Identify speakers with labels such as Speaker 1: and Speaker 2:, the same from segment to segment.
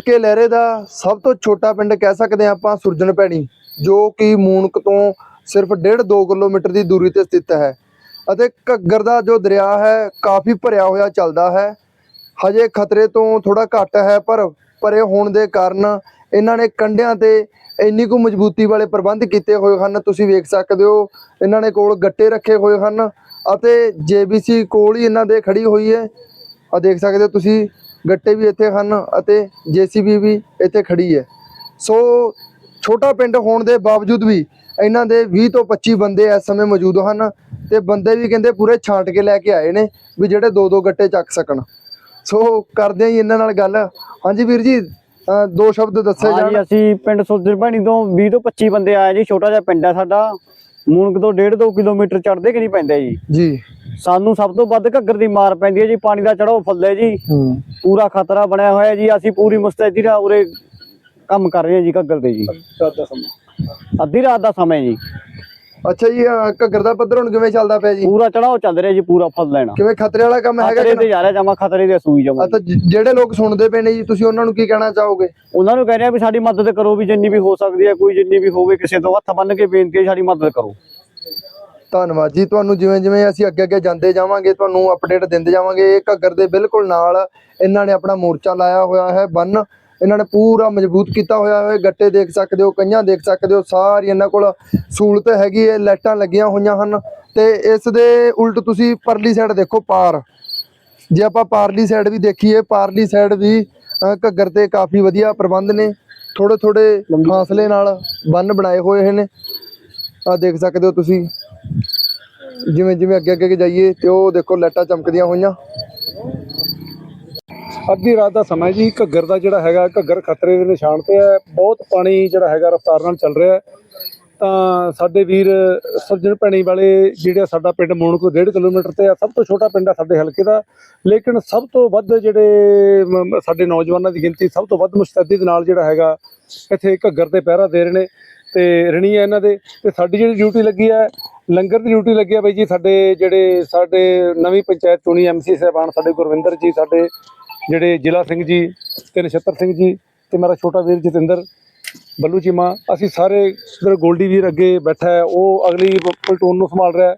Speaker 1: ਕੇ ਲਹਿਰੇ ਦਾ ਸਭ ਤੋਂ ਛੋਟਾ ਪਿੰਡ ਕਹਿ ਸਕਦੇ ਹਾਂ ਆਪਾਂ ਸੁਰਜਣ ਭੈਣੀ, ਜੋ ਕਿ ਮੂਨਕ ਤੋਂ ਸਿਰਫ 1.5-2 ਕਿਲੋਮੀਟਰ ਦੀ ਦੂਰੀ ਤੇ ਸਥਿਤ ਹੈ। ਅਤੇ ਘੱਗਰ ਦਾ ਜੋ ਦਰਿਆ ਹੈ, ਕਾਫੀ ਭਰਿਆ ਹੋਇਆ ਚੱਲਦਾ ਹੈ। ਹਜੇ ਖਤਰੇ ਤੋਂ ਥੋੜਾ ਘੱਟ ਹੈ, ਪਰ ਭਰੇ ਹੋਣ ਦੇ ਕਾਰਨ ਇਹਨਾਂ ਨੇ ਕੰਢਿਆਂ ਤੇ ਇੰਨੀ ਕੁ ਮਜ਼ਬੂਤੀ ਵਾਲੇ ਪ੍ਰਬੰਧ ਕੀਤੇ ਹੋਏ ਹਨ, ਤੁਸੀਂ ਵੇਖ ਸਕਦੇ ਹੋ, ਇਹਨਾਂ ਨੇ ਕੋਲ ਗੱਟੇ ਰੱਖੇ ਹੋਏ ਹਨ ਅਤੇ ਜੇਬੀਸੀ ਕੋਲ ਹੀ ਇਹਨਾਂ ਦੇ ਖੜੀ ਹੋਈ ਹੈ। ਆ ਦੇਖ ਸਕਦੇ ਹੋ ਤੁਸੀਂ ਗੱਟੇ ਵੀ ਇੱਥੇ ਹਨ ਅਤੇ ਜੀਸੀਬੀ ਵੀ ਇੱਥੇ ਖੜੀ ਹੈ। ਸੋ ਛੋਟਾ ਪਿੰਡ ਹੋਣ ਦੇ ਬਾਵਜੂਦ ਵੀ ਇਹਨਾਂ ਦੇ 20 ਤੋਂ 25 ਬੰਦੇ ਇਸ ਸਮੇਂ ਮੌਜੂਦ ਹਨ ਤੇ ਬੰਦੇ ਵੀ ਕਹਿੰਦੇ ਪੂਰੇ ਛਾਂਟ ਕੇ ਲੈ ਕੇ ਆਏ ਨੇ ਵੀ ਜਿਹੜੇ ਦੋ ਦੋ ਗੱਟੇ ਚੱਕ ਸਕਣ। ਸੋ ਕਰਦੇ ਹਾਂ ਇਹਨਾਂ ਨਾਲ ਗੱਲ। ਹਾਂਜੀ ਵੀਰ ਜੀ ਦੋ ਸ਼ਬਦ ਦੱਸੇ ਜਾਣ।
Speaker 2: ਅਸੀਂ ਪਿੰਡ ਭੈਣੀ ਤੋਂ 20 ਤੋਂ 25 ਬੰਦੇ ਆਏ ਜੀ ਛੋਟਾ ਜਿਹਾ ਪਿੰਡ ਹੈ ਸਾਡਾ। ਮੂਨਕ ਤੋਂ 1.5 2 ਕਿਲੋਮੀਟਰ ਚੜਦੇ ਕਿ ਨਹੀਂ ਪੈਂਦੇ ਜੀ।
Speaker 1: ਜੀ।
Speaker 2: ਸਾਨੂੰ ਸਭ ਤੋਂ ਵੱਧ ਘੱਗਰ ਦੀ ਮਾਰ ਪੈਂਦੀ ਹੈ ਜੀ ਪਾਣੀ ਦਾ ਚੜਾਓ ਫੁੱਲੇ ਜੀ।
Speaker 1: ਹੂੰ।
Speaker 2: ਪੂਰਾ ਖਤਰਾ ਬਣਿਆ ਹੋਇਆ ਜੀ ਅਸੀਂ ਪੂਰੀ ਮੁਸਤੈਦੀ ਨਾਲ ਉਰੇ ਕੰਮ ਕਰ ਰਹੇ ਹਾਂ ਜੀ ਘੱਗਰ ਤੇ ਜੀ। ਅੱਧੀ ਰਾਤ ਦਾ ਸਮਾਂ। ਜੀ।
Speaker 1: ਅੱਛਾ ਜੀ ਅਹ ਘੱਗਰ ਦਾ ਪੱਧਰ ਹੁਣ ਕਿਵੇਂ ਚੱਲਦਾ ਪਿਆ ਜੀ?
Speaker 2: ਪੂਰਾ ਚੜਾਓ ਚੱਲ ਰਿਹਾ ਜੀ ਪੂਰਾ ਫੁੱਲ ਲੈਣਾ।
Speaker 1: ਕਿਵੇਂ ਖਤਰੇ ਵਾਲਾ ਕੰਮ ਹੈਗਾ
Speaker 2: ਖਤਰੇ
Speaker 1: ਕਿ
Speaker 2: ਤੇ ਜਾ ਰਿਹਾ ਜਮਾ ਖਤਰੇ ਦੇ ਸੂਈ ਜਮਾ
Speaker 1: ਅੱਛਾ ਜਿਹੜੇ ਲੋਕ ਸੁਣਦੇ ਪਏ ਨੇ ਜੀ ਤੁਸੀਂ ਉਹਨਾਂ ਨੂੰ ਕੀ ਕਹਿਣਾ ਚਾਹੋਗੇ?
Speaker 2: ਉਹਨਾਂ ਨੂੰ ਕਹਿ ਰਿਹਾ ਵੀ ਸਾਡੀ ਮਦਦ ਕਰੋ ਵੀ ਜਿੰਨੀ ਵੀ ਹੋ ਸਕਦੀ ਹੈ ਕੋਈ ਜਿੰਨੀ ਵੀ ਹੋਵੇ ਕਿਸੇ ਤੋਂ ਹੱਥ ਬੰਨ ਕੇ ਬੇਨਤੀ ਹੈ ਸਾਡੀ ਮਦਦ ਕਰੋ।
Speaker 1: ਧੰਨਵਾਦ ਜੀ। ਤੁਹਾਨੂੰ ਜਿਵੇਂ ਜਿਵੇਂ ਅਸੀਂ ਅੱਗੇ ਅੱਗੇ ਜਾਂਦੇ ਜਾਵਾਂਗੇ ਤੁਹਾਨੂੰ ਅਪਡੇਟ ਦਿੰਦੇ ਜਾਵਾਂਗੇ। ਇਹ ਘੱਗਰ ਦੇ ਬਿਲਕੁਲ ਨਾਲ ਇਹਨਾਂ ਨੇ ਆਪਣਾ ਮੋਰਚਾ ਲਾਇਆ ਹੋਇਆ ਹੈ ਬੰਨ ਇਹਨਾਂ ਨੇ ਪੂਰਾ ਮਜ਼ਬੂਤ ਕੀਤਾ ਹੋਇਆ ਹੈ। ਗੱਟੇ ਦੇਖ ਸਕਦੇ ਹੋ ਕਈਆਂ ਦੇਖ ਸਕਦੇ ਹੋ ਸਾਰੀ ਇਹਨਾਂ ਕੋਲ ਸਹੂਲਤ ਹੈਗੀ ਹੈ ਲਾਈਟਾਂ ਲੱਗੀਆਂ ਹੋਈਆਂ ਹਨ। ਤੇ ਇਸ ਦੇ ਉਲਟ ਤੁਸੀਂ ਪਰਲੀ ਸਾਈਡ ਦੇਖੋ ਪਾਰ। ਜੇ ਆਪਾਂ ਪਾਰਲੀ ਸਾਈਡ ਵੀ ਦੇਖੀਏ ਪਾਰਲੀ ਸਾਈਡ ਵੀ ਘੱਗਰ ਤੇ ਕਾਫੀ ਵਧੀਆ ਪ੍ਰਬੰਧ ਨੇ। ਥੋੜੇ ਥੋੜੇ ਫਾਸਲੇ ਨਾਲ ਬੰਨ ਬਣਾਏ ਹੋਏ ਨੇ। ਆ ਦੇਖ ਸਕਦੇ ਹੋ ਤੁਸੀਂ। ਜਿਵੇਂ ਜਿਵੇਂ ਅੱਗੇ ਅੱਗੇ ਜਾਈਏ ਤੇ ਉਹ ਦੇਖੋ ਲਾਈਟਾਂ ਚਮਕਦੀਆਂ ਹੋਈਆਂ।
Speaker 3: ਅੱਧੀ ਰਾਤ ਦਾ ਸਮਾਂ ਜੀ, ਘੱਗਰ ਦਾ ਜਿਹੜਾ ਹੈਗਾ, ਘੱਗਰ ਖਤਰੇ ਦੇ ਨਿਸ਼ਾਨ ਤੇ ਹੈ। ਬਹੁਤ ਪਾਣੀ ਜਿਹੜਾ ਹੈਗਾ ਰਫ਼ਤਾਰ ਨਾਲ ਚੱਲ ਰਿਹਾ ਹੈ। ਤਾਂ ਸਾਡੇ ਵੀਰ ਸਰਜਣ ਭੈਣੀ ਵਾਲੇ ਜਿਹੜੇ ਸਾਡਾ ਪਿੰਡ ਮੂਣਕ ਤੋਂ 1.5 ਕਿਲੋਮੀਟਰ ਤੇ ਆ, ਸਭ ਤੋਂ ਛੋਟਾ ਪਿੰਡ ਆ ਸਾਡੇ ਹਲਕੇ ਦਾ। ਲੇਕਿਨ ਸਭ ਤੋਂ ਵੱਧ ਜਿਹੜੇ ਸਾਡੇ ਨੌਜਵਾਨਾਂ ਦੀ ਗਿਣਤੀ ਸਭ ਤੋਂ ਵੱਧ ਮੁਸਤੈਦੀ ਦੇ ਨਾਲ ਜਿਹੜਾ ਹੈਗਾ, ਇੱਥੇ ਘੱਗਰ ਤੇ ਪਹਿਰਾ ਦੇ ਰਹੇ ਨੇ। ਤੇ ਰਣੀ ਹੈ ਇਹਨਾਂ ਦੇ। ਤੇ ਸਾਡੀ ਜਿਹੜੀ ਡਿਊਟੀ ਲੱਗੀ ਹੈ ਲੰਗਰ ਦੀ ਡਿਊਟੀ ਲੱਗੀ ਹੈ ਬਾਈ ਜੀ, ਸਾਡੇ ਜਿਹੜੇ ਸਾਡੇ ਨਵੀਂ ਪੰਚਾਇਤ ਚੁਣੀ ਐਮਸੀ ਸਾਹਿਬਾਨ, ਸਾਡੇ ਗੁਰਵਿੰਦਰ ਜੀ, ਸਾਡੇ ਜਿਹੜੇ ਜ਼ਿਲ੍ਹਾ ਸਿੰਘ ਜੀ ਤੇ ਨਛੱਤਰ ਸਿੰਘ ਜੀ ਤੇ ਮੇਰਾ ਛੋਟਾ ਵੀਰ ਜਤਿੰਦਰ ਬੱਲੂ ਚੀਮਾ ਅਸੀਂ ਸਾਰੇ ਇਧਰ ਗੋਲਡੀ ਵੀਰ ਅੱਗੇ ਬੈਠਾ ਹੈ, ਉਹ ਅਗਲੀ ਪਲਟੂਨ ਨੂੰ ਸੰਭਾਲ ਰਿਹਾ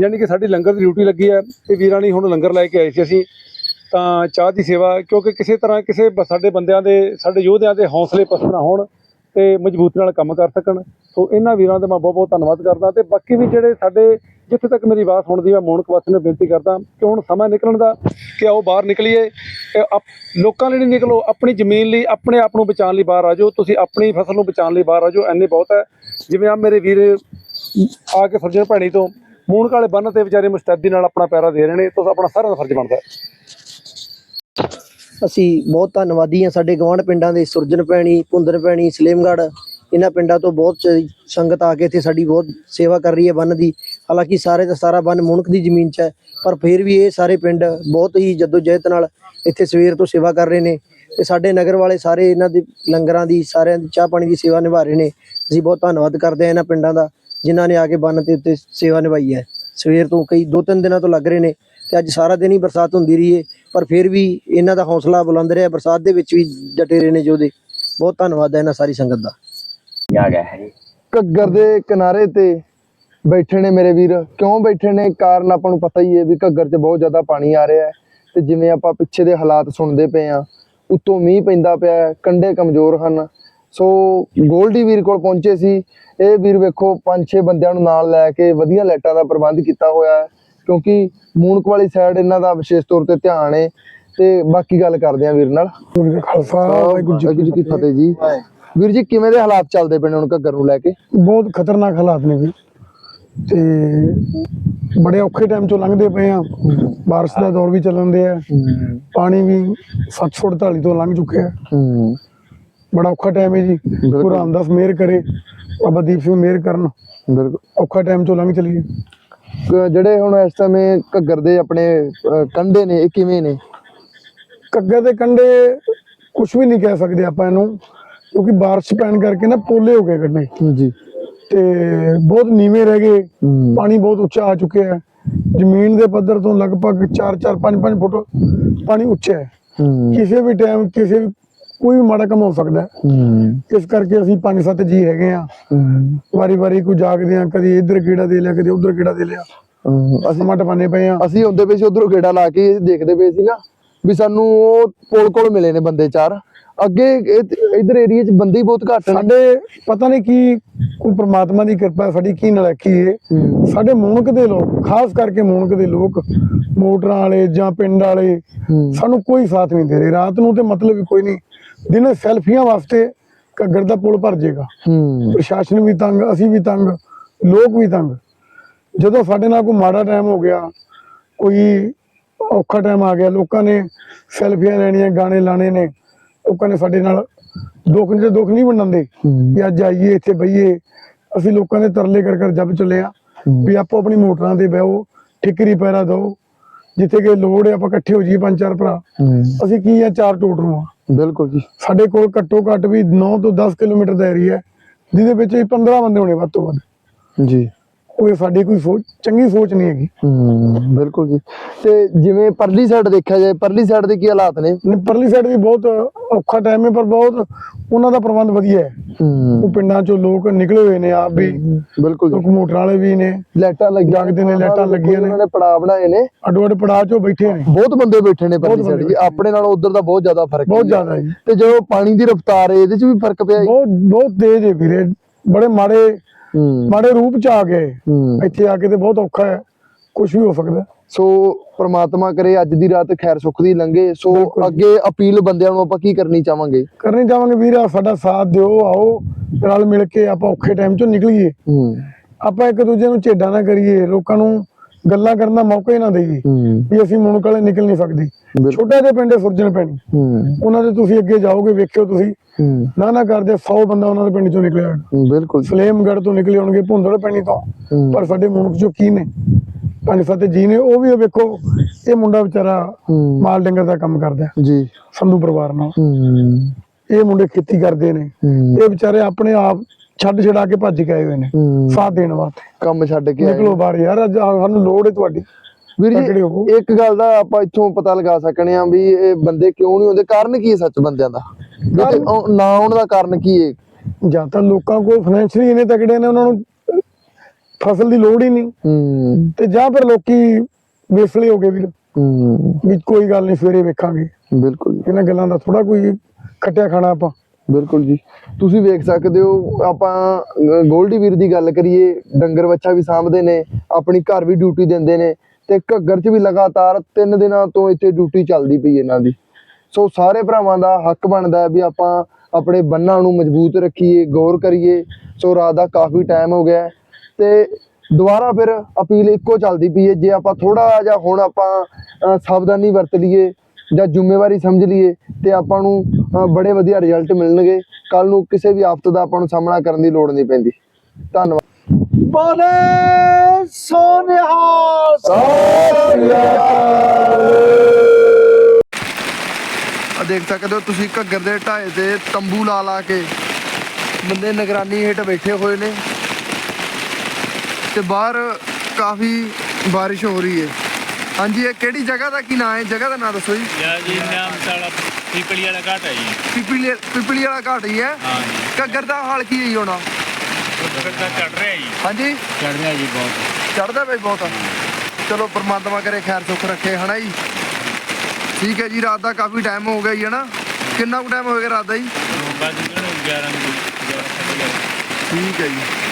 Speaker 3: ਯਾਨੀ ਕਿ ਸਾਡੀ ਲੰਗਰ ਦੀ ਡਿਊਟੀ ਲੱਗੀ ਹੈ ਤੇ ਵੀਰਾਂ ਨੇ ਹੁਣ ਲੰਗਰ ਲੈ ਕੇ ਆਏ ਸੀ ਅਸੀਂ। ਤਾਂ ਚਾਹ ਦੀ ਸੇਵਾ, ਕਿਉਂਕਿ ਕਿਸੇ ਤਰ੍ਹਾਂ ਕਿਸੇ ਬ- ਸਾਡੇ ਬੰਦਿਆਂ ਦੇ, ਸਾਡੇ ਯੋਧਿਆਂ ਦੇ ਹੌਸਲੇ ਪਸਤ ਨਾ ਹੋਣ ਤੇ ਮਜ਼ਬੂਤੀ ਨਾਲ ਕੰਮ ਕਰ ਸਕਣ। ਸੋ ਇਹਨਾਂ ਵੀਰਾਂ ਦਾ ਮੈਂ ਬਹੁਤ ਬਹੁਤ ਧੰਨਵਾਦ ਕਰਦਾ ਤੇ ਬਾਕੀ ਵੀ ਜਿਹੜੇ ਸਾਡੇ ਜਿੱਥੇ ਤੱਕ ਮੇਰੀ ਆਵਾਜ਼ ਸੁਣਦੀ ਹੈ ਮੋਨਕ ਵਾਸੀ ਨੂੰ ਬੇਨਤੀ ਕਰਦਾ ਕਿ ਹੁਣ ਸਮਾਂ ਨਿਕਲਣ ਦਾ, ਕਿ ਆਓ ਬਾਹਰ ਨਿਕਲੀਏ ਆਪ- ਲੋਕਾਂ ਲਈ ਨਹੀਂ ਨਿਕਲੋ, ਆਪਣੀ ਜ਼ਮੀਨ ਲਈ, ਆਪਣੇ ਆਪ ਨੂੰ ਬਚਾਉਣ ਲਈ ਬਾਹਰ ਆ ਜਾਓ, ਤੁਸੀਂ ਆਪਣੀ ਫਸਲ ਨੂੰ ਬਚਾਉਣ ਲਈ ਬਾਹਰ ਆ ਜਾਓ ਐਨੇ ਬਹੁਤ ਹੈ ਜਿਵੇਂ ਆ ਮੇਰੇ ਵੀਰ ਆ ਕੇ ਸਰਜਣ ਭੈਣੀ ਤੋਂ ਮੂਨਕ ਵਾਲੇ ਬੰਨ ਤੇ ਵਿਚਾਰੇ ਮੁਸਤੈਦੀ ਨਾਲ ਆਪਣਾ ਪੈਰਾ ਦੇ ਰਹੇ ਨੇ ਤੁਸੀਂ ਆਪਣਾ ਸਾਰਿਆਂ ਦਾ ਫਰਜ਼ ਬਣਦਾ
Speaker 4: ਅਸੀਂ ਬਹੁਤ ਧੰਨਵਾਦੀ ਹਾਂ ਸਾਡੇ ਗਵਾਂਢ ਪਿੰਡਾਂ ਦੇ ਸੁਰਜਨ ਪੈਣੀ ਪੁੰਦਰ ਪੈਣੀ ਸਲੇਮਗੜ੍ਹ। ਇਹਨਾਂ ਪਿੰਡਾਂ ਤੋਂ ਬਹੁਤ ਸੰਗਤ ਆ ਕੇ ਇੱਥੇ ਸਾਡੀ ਬਹੁਤ ਸੇਵਾ ਕਰ ਰਹੀ ਹੈ ਬੰਨ ਦੀ। ਹਾਲਾਂਕਿ ਸਾਰੇ ਦਾ ਸਾਰਾ ਬੰਨ ਮੁਣਕ ਦੀ ਜ਼ਮੀਨ 'ਚ ਹੈ, ਪਰ ਫਿਰ ਵੀ ਇਹ ਸਾਰੇ ਪਿੰਡ ਬਹੁਤ ਹੀ ਜਦੋਜਹਿਦ ਨਾਲ ਇੱਥੇ ਸਵੇਰ ਤੋਂ ਸੇਵਾ ਕਰ ਰਹੇ ਨੇ ਤੇ ਸਾਡੇ ਨਗਰ ਵਾਲੇ ਸਾਰੇ ਇਹਨਾਂ ਦੇ ਲੰਗਰਾਂ ਦੀ, ਸਾਰਿਆਂ ਦੀ ਚਾਹ ਪਾਣੀ ਦੀ ਸੇਵਾ ਨਿਭਾ ਰਹੇ ਨੇ। ਅਸੀਂ ਬਹੁਤ ਧੰਨਵਾਦ ਕਰਦੇ ਹਾਂ ਇਹਨਾਂ ਪਿੰਡਾਂ ਦਾ ਜਿਨ੍ਹਾਂ ਨੇ ਆ ਕੇ ਬੰਨ ਤੇ ਉੱਤੇ ਸੇਵਾ ਨਿਭਾਈ ਹੈ। ਸਵੇਰ ਤੋਂ ਕਈ ਦੋ ਤਿੰਨ ਦਿਨਾਂ ਤੋਂ ਲੱਗ ਰਹੇ ਨੇ ਤੇ ਅੱਜ ਸਾਰਾ ਦਿਨ ਹੀ ਬਰਸਾਤ ਹੁੰਦੀ ਰਹੀ ਹੈ, ਪਰ ਫਿਰ ਵੀ ਇਹਨਾਂ ਦਾ ਹੌਸਲਾ ਬੁਲੰਦ ਰਿਹਾ, ਬਰਸਾਤ ਦੇ ਵਿੱਚ ਵੀ ਡਟੇ ਰਹੇ ਨੇ ਜੋਦੇ ਬਹੁਤ ਧੰਨਵਾਦ ਹੈ ਇਹਨਾਂ ਸਾਰੀ ਸੰਗਤ ਦਾ।
Speaker 1: ਘੱਗਰ ਦੇ ਕਿਨਾਰੇ ਤੇ ਬੈਠੇ ਨੇ ਮੇਰੇ ਵੀਰ। ਕਿਉਂ ਬੈਠੇ ਨੇ? ਕਾਰਨ ਆਪਾਂ ਨੂੰ ਪਤਾ ਹੀ ਹੈ ਵੀ ਘੱਗਰ 'ਚ ਬਹੁਤ ਜ਼ਿਆਦਾ ਪਾਣੀ ਆ ਰਿਹਾ ਹੈ ਤੇ ਜਿਵੇਂ ਆਪਾਂ ਪਿੱਛੇ ਦੇ ਹਾਲਾਤ ਸੁਣਦੇ ਪਏ ਆ ਉੱਤੋਂ ਮੀਂਹ ਪੈਂਦਾ ਪਿਆ ਹੈ, ਕੰਢੇ ਕਮਜ਼ੋਰ ਹਨ। ਸੋ ਗੋਲਡੀ ਵੀਰ ਕੋਲ ਪਹੁੰਚੇ ਸੀ। ਇਹ ਵੀਰ ਵੇਖੋ ਪੰਜ ਛੇ ਬੰਦਿਆਂ ਨੂੰ ਨਾਲ ਲੈ ਕੇ ਵਧੀਆ ਲਾਈਟਾਂ ਦਾ ਪ੍ਰਬੰਧ ਕੀਤਾ ਹੋਇਆ ਹੈ ਕਿਉਂਕਿ ਮੂਨਕ ਵਾਲੀ ਸਾਈਡ ਇਹਨਾਂ ਦਾ ਵਿਸ਼ੇਸ਼ ਤੌਰ ਤੇ ਧਿਆਨ ਹੈ। ਤੇ ਬਾਕੀ ਗੱਲ ਕਰਦੇ ਆ ਵੀਰ ਨਾਲ।
Speaker 5: ਖਾਲਸਾ ਵਾਹਿਗੁਰੂ
Speaker 1: ਜੀ ਕੀ ਫਤਿਹ ਜੀ। ਵੀਰ ਜੀ ਕਿਵੇਂ ਦੇ ਹਾਲਾਤ ਚੱਲਦੇ ਪਏ ਨੇ ਹੁਣ ਘੱਗਰ ਨੂੰ ਲੈ ਕੇ?
Speaker 5: ਬਹੁਤ ਖਤਰਨਾਕ ਹਾਲਾਤ ਨੇ ਵੀ ਤੇ ਬੜੇ ਔਖੇ ਟਾਈਮ ਚੋਂ ਲੰਘਦੇ ਪਏ ਆ। ਬਾਰਿਸ਼ ਦਾ ਦੌਰ ਵੀ ਚੱਲਣ ਦੇ ਆ ਪਾਣੀ ਵੀ 748 ਤੋਂ ਲੰਘ ਚੁੱਕਿਆ। ਬੜਾ ਔਖਾ ਟਾਈਮ ਹੈ ਜੀ। ਗੁਰੂ ਰਾਮਦਾਸ ਮਿਹਰ ਕਰੇ। ਬਾਬਾ ਦੀਪ ਸਿੰਘ ਮਿਹਰ ਕਰਨ।
Speaker 1: ਬਿਲਕੁਲ।
Speaker 5: ਔਖਾ ਟਾਈਮ ਚੋਂ ਲੰਘ ਚਲੀਏ।
Speaker 1: ਜਿਹੜੇ ਹੁਣ ਇਸ ਸਮੇਂ ਘੱਗਰ ਦੇ ਆਪਣੇ ਕੰਢੇ ਨੇ ਇਹ ਕਿਵੇਂ ਨੇ?
Speaker 5: ਕੱਗੇ ਦੇ ਕੰਢੇ ਕੁਝ ਵੀ ਨਹੀਂ ਕਹਿ ਸਕਦੇ ਆਪਾਂ ਇਹਨੂੰ। ਕਿਉਂਕਿ ਬਾਰਿਸ਼ ਪੈਣ ਕਰਕੇ ਨਾ ਪੋਲੇ ਹੋ ਗਏ ਕੰਢੇ
Speaker 1: ਜੀ।
Speaker 5: ਤੇ ਬਹੁਤ ਨੀਵੇਂ ਰਹਿ ਗਏ। ਪਾਣੀ ਬਹੁਤ ਉੱਚਾ ਆ ਚੁੱਕਿਆ ਹੈ। ਜ਼ਮੀਨ ਦੇ ਪੱਧਰ ਤੋਂ ਲਗਭਗ 4-4 5-5 ਫੁੱਟ ਪਾਣੀ ਉੱਚਾ ਹੈ। ਕਿਸੇ ਵੀ ਟਾਈਮ ਕਿਸੇ ਵੀ ਕੋਈ ਵੀ ਮਾੜਾ ਕੰਮ ਹੋ ਸਕਦਾ ਇਸ ਕਰਕੇ ਅਸੀਂ ਪੰਜ ਸੱਤ ਜੀ ਹੈਗੇ ਆ ਵਾਰੀ ਵਾਰੀ ਕੋਈ ਜਾਗਦੇ ਆ ਕਦੀ ਇੱਧਰ ਕੀੜਾ ਦੇ ਲਿਆ ਕਦੀ ਉੱਧਰ ਕੀੜਾ ਦੇ ਲਿਆ। ਅਸੀਂ ਮਟ ਪਾਣੇ ਪਏ ਆ
Speaker 1: ਅਸੀਂ ਹੁੰਦੇ ਪਏ ਸੀ ਉਧਰੋਂ ਗੇੜਾ ਲਾ ਕੇ ਦੇਖਦੇ ਪਏ ਸੀ ਨਾ। ਵੀ ਸਾਨੂੰ ਉਹ ਪੁਲ ਕੋਲ ਮਿਲੇ ਨੇ ਬੰਦੇ ਚਾਰ। ਅੱਗੇ ਇੱਧਰ ਏਰੀਆ 'ਚ ਬੰਦੇ ਹੀ ਬਹੁਤ ਘੱਟ ਨੇ।
Speaker 5: ਸਾਡੇ ਪਤਾ ਨਹੀਂ ਕੀ ਕੋਈ ਪ੍ਰਮਾਤਮਾ ਦੀ ਕਿਰਪਾ ਸਾਡੀ ਕੀ ਨਲਾਇਕੀ ਹੈ। ਸਾਡੇ ਮੂਨਕ ਦੇ ਲੋਕ ਖਾਸ ਕਰਕੇ ਮੂਨਕ ਦੇ ਲੋਕ ਮੋਟਰਾਂ ਵਾਲੇ ਜਾਂ ਪਿੰਡ ਵਾਲੇ। ਸਾਨੂੰ ਕੋਈ ਸਾਥ ਨਹੀਂ ਦੇ ਰਹੇ। ਰਾਤ ਨੂੰ ਤੇ ਮਤਲਬ ਕੋਈ ਨਹੀਂ। ਦਿਨੇ ਸੈਲਫੀਆਂ ਵਾਸਤੇ ਘੱਗਰ ਦਾ ਪੁਲ ਭਰ ਜਾਏਗਾ ਪ੍ਰਸ਼ਾਸਨ ਵੀ ਤੰਗ ਅਸੀਂ ਵੀ ਤੰਗ ਲੋਕ ਵੀ ਤੰਗ। ਜਦੋਂ ਸਾਡੇ ਨਾਲ ਕੋਈ ਮਾੜਾ ਟਾਈਮ ਹੋ ਗਿਆ ਕੋਈ ਔਖਾ ਟਾਈਮ ਆ ਗਿਆ। ਲੋਕਾਂ ਨੇ ਸੈਲਫੀਆਂ ਲੈਣੀਆਂ ਗਾਣੇ ਲਾਣੇ ਨੇ। ਲੋਕਾਂ ਨੇ ਸਾਡੇ ਨਾਲ ਦੁੱਖ ਦੇ ਦੁੱਖ ਨਹੀਂ ਵੰਡਾਉਂਦੇ
Speaker 1: ਹੂੰ।
Speaker 5: ਵੀ ਅੱਜ ਆਈਏ ਇੱਥੇ ਬਈਏ। ਅਸੀਂ ਲੋਕਾਂ ਦੇ ਤਰਲੇ ਕਰ ਕਰ ਜੱਬ ਚੱਲੇ ਆ ਵੀ ਆਪੋ ਆਪਣੀ ਮੋਟਰਾਂ ਤੇ ਬਹਿਓ ਠਿਕਰੀ ਪੈਰਾ ਦਿਓ। ਜਿੱਥੇ ਕਿ ਲੋੜ ਹੈ ਆਪਾਂ ਇਕੱਠੇ ਹੋ ਜਾਈਏ ਪੰਜ ਚਾਰ ਭਰਾ। ਅਸੀਂ ਕੀ ਆ ਚਾਰ ਟੋਟ ਨੂੰ ਆ
Speaker 1: ਬਿਲਕੁਲ ਜੀ।
Speaker 5: ਸਾਡੇ ਕੋਲ ਘੱਟੋ ਘੱਟ ਵੀ 9 ਤੋਂ 10 ਕਿਲੋਮੀਟਰ ਦਾ ਏਰੀਆ ਹੈ ਜਿਹਦੇ ਵਿੱਚ ਵੀ 15 ਬੰਦੇ ਹੋਣੇ ਵੱਧ ਤੋਂ ਵੱਧ।
Speaker 1: ਜੀ।
Speaker 5: ਕੋਈ ਸਾਡੀ ਕੋਈ ਸੋਚ ਚੰਗੀ ਸੋਚ ਨਹੀਂ ਹੈਗੀ।
Speaker 1: ਹੂੰ ਬਿਲਕੁਲ ਜੀ। ਤੇ ਜਿਵੇਂ ਪਰਲੀ ਸਾਈਡ ਦੇਖਿਆ ਜਾਏ ਪਰਲੀ ਸਾਈਡ ਦੇ ਕੀ ਹਾਲਾਤ ਨੇ?
Speaker 5: ਨੇ ਪਰਲੀ ਸਾਈਡ ਵੀ ਬਹੁਤ ਔਖਾ ਟਾਈਮ ਹੈ ਪਰ ਬਹੁਤ ਉਹਨਾਂ ਦਾ ਪ੍ਰਬੰਧ ਵਧੀਆ ਹੈ।
Speaker 1: ਹੂੰ।
Speaker 5: ਉਹ ਪਿੰਡਾਂ ਚੋਂ ਲੋਕ ਨਿਕਲੇ ਹੋਏ ਨੇ ਆਪ ਵੀ।
Speaker 1: ਬਿਲਕੁਲ
Speaker 5: ਲੋਕ
Speaker 1: ਜੀ
Speaker 5: ਮੋਟਰਾਂ ਵਾਲੇ ਵੀ ਨੇ।
Speaker 1: ਲਾਈਟਾਂ ਲੱਗੀਆਂ
Speaker 5: ਜਗਦੇ ਨੇ, ਲਾਈਟਾਂ ਲੱਗੀਆਂ ਨੇ।
Speaker 1: ਉਹਨਾਂ ਨੇ ਪੜਾ ਬਣਾਏ ਨੇ?
Speaker 5: ਅੱਡੋ ਅੱਡ ਪੜਾਅ ਚੋਂ ਬੈਠੇ ਨੇ।
Speaker 1: ਬਹੁਤ ਬੰਦੇ ਬੈਠੇ ਨੇ ਪਰਲੀ
Speaker 5: ਬਹੁਤ
Speaker 1: ਸਾਈਡ
Speaker 5: ਬੰਦੇ
Speaker 1: ਜੀ। ਆਪਣੇ ਨਾਲੋਂ ਉਧਰ ਦਾ ਬਹੁਤ ਜ਼ਿਆਦਾ ਫ਼ਰਕ
Speaker 5: ਬਹੁਤ ਜ਼ਿਆਦਾ ਜੀ।
Speaker 1: ਤੇ ਜਦੋਂ ਪਾਣੀ ਦੀ ਰਫ਼ਤਾਰ ਹੈ ਇਹਦੇ 'ਚ ਵੀ ਫ਼ਰਕ ਪਿਆ ਜੀ?
Speaker 5: ਬਹੁਤ ਬਹੁਤ ਤੇਜ਼ ਹੈ ਵੀਰੇ। ਬੜੇ ਮਾੜੇ ਮਾੜੇ ਰੂਪ ਚ ਆ ਗਏ। ਇੱਥੇ ਆ ਕੇ ਤੇ ਬਹੁਤ ਔਖਾ ਹੈ। ਕੁਝ ਵੀ ਹੋ ਸਕਦਾ।
Speaker 1: ਸੋ ਪ੍ਰਮਾਤਮਾ ਕਰੇ ਅੱਜ ਦੀ ਰਾਤ ਖੈਰ ਸੁੱਖ ਦੀ ਲੰਘੇ। ਸੋ। ਅੱਗੇ ਅਪੀਲ ਬੰਦਿਆਂ ਨੂੰ ਆਪਾਂ ਕੀ ਕਰਨੀ ਚਾਹਾਂਗੇ?
Speaker 5: ਕਰਨੀ ਚਾਹਾਂਗੇ ਵੀਰ ਆ ਸਾਡਾ ਸਾਥ ਦਿਓ ਆਓ ਰਲ ਮਿਲ ਕੇ ਆਪਾਂ ਔਖੇ ਟਾਈਮ ਚੋਂ ਨਿਕਲੀਏ।
Speaker 1: ਹੂੰ।
Speaker 5: ਆਪਾਂ ਇੱਕ ਦੂਜੇ ਨੂੰ ਝੇਡਾਂ ਨਾ ਕਰੀਏ। ਲੋਕਾਂ ਨੂੰ ਗੱਲਾਂ ਕਰਨ ਦਾ ਮੌਕਾ ਹੀ ਨਾ ਦੇਈਏ ਵੀ ਅਸੀਂ ਮੁਣਕ ਵਾਲੇ ਨਿਕਲ ਨਹੀਂ ਸਕਦੇ। ਛੋਟੇ ਜਿਹੇ ਪਿੰਡੇ ਸੁਰਜਣ ਪੈਣੀ। ਉਹਨਾਂ ਦੇ ਤੁਸੀਂ ਅੱਗੇ ਜਾਓਗੇ ਵੇਖਿਓ ਤੁਸੀਂ। ਨਾ ਨਾ ਕਰਦੇ 100 ਬੰਦਾ ਉਹਨਾਂ ਦੇ ਪਿੰਡ ਚੋਂ ਨਿਕਲਿਆ।
Speaker 1: ਬਿਲਕੁਲ।
Speaker 5: ਸਲੇਮਗੜ੍ਹ ਤੋਂ ਨਿਕਲੇ ਹੋਣਗੇ ਭੁੰਦੜ ਪੈਣੀ ਤੋਂ। ਪਰ ਸਾਡੇ ਮੁਣਕ ਚੋਂ ਕੀ ਨੇ? ਪੰਜ ਸੱਤ ਜੀ ਨੇ ਉਹ ਵੀ ਵੇਖੋ ਇਹ ਮੁੰਡਾ ਵਿਚਾਰਾ ਮਾਲ ਡੰਗਰ ਦਾ ਕੰਮ ਕਰਦਾ
Speaker 1: ਜੀ।
Speaker 5: ਸੰਧੂ ਪਰਿਵਾਰ ਨਾਲ। ਇਹ ਮੁੰਡੇ ਖੇਤੀ ਕਰਦੇ ਨੇ। ਇਹ ਵਿਚਾਰੇ ਆਪਣੇ ਆਪ ਛੱਡ ਛਡਾ ਕੇ ਭੱਜ ਆਏ ਹੋਏ ਨੇ। ਸਾਥ ਦੇਣ ਵਾਸਤੇ।
Speaker 1: ਕੰਮ ਛੱਡ ਕੇ
Speaker 5: ਨਿਕਲੋ ਬਾਹਰ ਯਾਰ ਅੱਜ ਸਾਨੂੰ ਲੋੜ ਹੈ ਤੁਹਾਡੀ।
Speaker 1: ਵੀਰ ਜੀ। ਇੱਕ ਗੱਲ ਦਾ ਆਪਾਂ ਇੱਥੋਂ ਪਤਾ ਲਗਾ ਸਕਨੇ ਆ ਵੀ ਇਹ ਬੰਦੇ ਕਿਉਂ ਨਹੀਂ ਆਉਂਦੇ? ਕਾਰਨ ਕੀ ਹੈ ਸੱਚ ਬੰਦਿਆਂ ਦਾ? ਨਾ ਆਉਣ ਦਾ ਕਾਰਨ ਕੀ ਹੈ?
Speaker 5: ਜਾਂ ਤਾਂ ਲੋਕਾਂ ਕੋਲ ਫਾਈਨੈਂਸ਼ਲੀ ਇੰਨੇ ਤਕੜੇ ਨੇ ਉਹਨਾਂ ਨੂੰ ਫਸਲ ਦੀ ਲੋੜ ਹੀ ਨਹੀਂ। ਤੇ ਜਾਂ ਫਿਰ ਲੋਕੀ ਵੇਸਲੇ ਹੋ ਗਏ ਵੀਰ ਵੀ ਕੋਈ ਗੱਲ ਨਹੀਂ ਸਵੇਰੇ ਵੇਖਾਂਗੇ।
Speaker 1: ਬਿਲਕੁਲ।
Speaker 5: ਇਹਨਾਂ ਗੱਲਾਂ ਦਾ ਥੋੜਾ ਕੋਈ ਖੱਟਿਆ ਖਾਣਾ ਆਪਾਂ।
Speaker 1: ਬਿਲਕੁਲ ਜੀ। ਤੁਸੀਂ ਵੇਖ ਸਕਦੇ ਹੋ, ਆਪਾਂ ਗੋਲਡੀ ਵੀਰ ਦੀ ਗੱਲ ਕਰੀਏ, ਡੰਗਰ ਬੱਚਾ ਵੀ ਸਾਂਭਦੇ ਨੇ, ਆਪਣੀ ਘਰ ਵੀ ਡਿਊਟੀ ਦਿੰਦੇ ਨੇ, ਤੇ ਘੱਗਰ 'ਚ ਵੀ ਲਗਾਤਾਰ 3 ਦਿਨਾਂ ਤੋਂ ਇੱਥੇ ਡਿਊਟੀ ਚੱਲਦੀ ਪਈ ਇਹਨਾਂ ਦੀ। ਸੋ ਸਾਰੇ ਭਰਾਵਾਂ ਦਾ ਹੱਕ ਬਣਦਾ ਵੀ ਆਪਾਂ ਆਪਣੇ ਬੰਨਾਂ ਨੂੰ ਮਜ਼ਬੂਤ ਰੱਖੀਏ, ਗੌਰ ਕਰੀਏ। ਸੋ ਰਾਤ ਦਾ ਕਾਫੀ ਟਾਈਮ ਹੋ ਗਿਆ ਹੈ। ਤੇ ਦੁਬਾਰਾ ਫਿਰ ਅਪੀਲ ਇੱਕੋ ਚੱਲਦੀ ਪਈ ਹੈ, ਜੇ ਆਪਾਂ ਥੋੜਾ ਜਿਹਾ ਹੁਣ ਆਪਾਂ ਸਾਵਧਾਨੀ ਵਰਤ ਲਈਏ ਜਾਂ ਜ਼ਿੰਮੇਵਾਰੀ ਸਮਝ ਲਈਏ ਤੇ ਆਪਾਂ ਨੂੰ ਬੜੇ ਵਧੀਆ ਰਿਜ਼ਲਟ ਮਿਲਣਗੇ। ਕੱਲ ਨੂੰ ਕਿਸੇ ਵੀ ਆਫਤ ਦਾ ਆਪਾਂ ਨੂੰ ਸਾਹਮਣਾ ਕਰਨ ਦੀ ਲੋੜ ਨਹੀਂ ਪੈਂਦੀ। ਧੰਨਵਾਦ।
Speaker 2: ਬੋਲੇ ਸੋਨਿਹਾਲ
Speaker 1: ਆ ਦੇਖ ਸਕਦੇ ਹੋ ਤੁਸੀਂ ਘੱਗਰ ਦੇ ਢਾਏ ਤੇ ਤੰਬੂ ਲਾ ਲਾ ਕੇ ਬੰਦੇ ਨਿਗਰਾਨੀ ਹੇਠ ਬੈਠੇ ਹੋਏ ਨੇ। ਤੇ ਬਾਹਰ ਕਾਫੀ ਬਾਰਿਸ਼ ਹੋ ਰਹੀ ਹੈ। ਹਾਂਜੀ ਇਹ ਕਿਹੜੀ ਜਗ੍ਹਾ ਦਾ ਕੀ ਨਾਮ ਹੈ? ਜਗ੍ਹਾ ਦਾ ਨਾਮ ਦੱਸੋ ਜੀ।
Speaker 6: ਯਾ ਜੀ ਨਾਮ ਸਾਲਾ ਪੀਪਲੀ ਵਾਲਾ ਘਾਟ ਹੈ ਜੀ।
Speaker 1: ਪਿਪਲੀ ਪਿਪਲੀ ਵਾਲਾ ਘਾਟ ਹੀ ਹੈ।
Speaker 6: ਹਾਂ ਜੀ।
Speaker 1: ਘੱਗਰ ਦਾ ਹਾਲ ਕੀ ਹੈ ਜੀ ਹੁਣ?
Speaker 6: ਉਹ ਦਾ ਚੜ ਰਿਹਾ ਜੀ।
Speaker 1: ਹਾਂਜੀ?
Speaker 6: ਚੜ ਰਿਹਾ ਜੀ ਬਹੁਤ।
Speaker 1: ਚੜਦਾ ਬਈ ਬਹੁਤ। ਚਲੋ ਪ੍ਰਮਾਤਮਾ ਕਰੇ ਖੈਰ ਸੁੱਖ ਰੱਖੇ ਹਨਾ ਜੀ? ਠੀਕ ਹੈ ਜੀ ਰਾਤ ਦਾ ਕਾਫੀ ਟਾਈਮ ਹੋ ਗਿਆ ਜੀ ਹਨਾ? ਕਿੰਨਾ ਕੁ ਟਾਈਮ ਹੋ ਗਿਆ ਰਾਤ ਦਾ ਜੀ?
Speaker 6: ਬਾਅਦ ਵਿੱਚ 11 ਨੂੰ 11
Speaker 1: ਠੀਕ ਹੈ ਜੀ।